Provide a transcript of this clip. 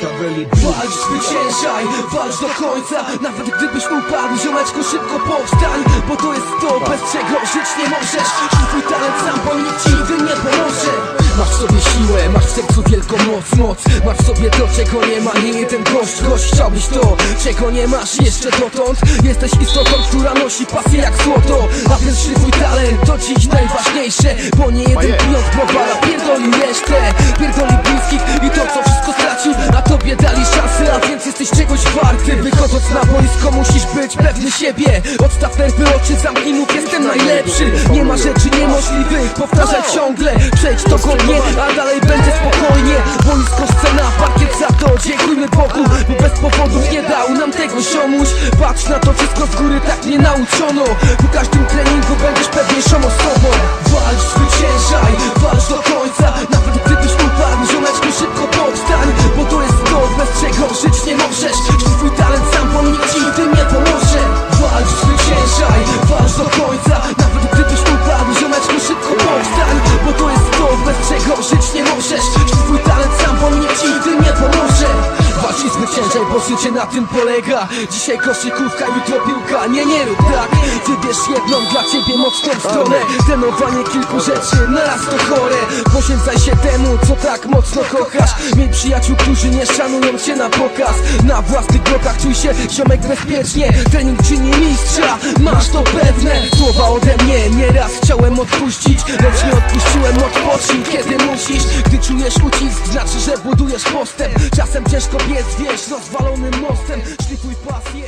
Walcz, zwyciężaj, walcz do końca. Nawet gdybyś upadł, ziomeczku szybko powstań Bo to jest to, bez czego żyć nie możesz. Twój talent sam, bo nikt ci nigdy nie pomoże. Masz w sobie siłę, masz w sercu wielką moc, moc. Masz w sobie to, czego nie ma nie jeden gość, gość Chciałbyś to, czego nie masz jeszcze dotąd. Jesteś istotą, która nosi pasję jak złoto. A więc twój talent to dziś najważniejsze Bo nie jeden pieniądz browara pierdoli resztę Pierdoli bliskich i to co wszystko stracił A tobie dali szansę, a więc jesteś czegoś warty. Wychodząc na boisko musisz być pewny siebie. Odstaw nerwy, oczy, zamknij mów, jestem najlepszy. Nie ma rzeczy niemożliwych, powtarzaj ciągle. Przejdź to godnie, a dalej będzie spokojnie. Boisko, scena, parkiet za to. Dziękujmy Bogu, bo bez powodów nie dał nam tego ziomuś. Patrz na to wszystko z góry, tak nie nauczono czego żyć Zwyciężaj, bo życie na tym polega. Dzisiaj koszykówka, jutro piłka, nie, nie rób tak. Wybierz jedną dla ciebie mocną stronę. Trenowanie kilku rzeczy, naraz to chore. Poświęcaj się temu, co tak mocno kochasz. Miej przyjaciół, którzy nie szanują cię na pokaz. Na własnych blokach czuj się ziomek bezpiecznie. Trening czyni mistrza, masz to pewne. Słowa ode mnie, nieraz chciałem odpuścić. Lecz nie odpuściłem, odpocznij kiedy musisz. Gdy czujesz ucisk, znaczy, że budujesz postęp. Czasem ciężko biec, wiesz, rozwalonym mostem. Szlifuj pasję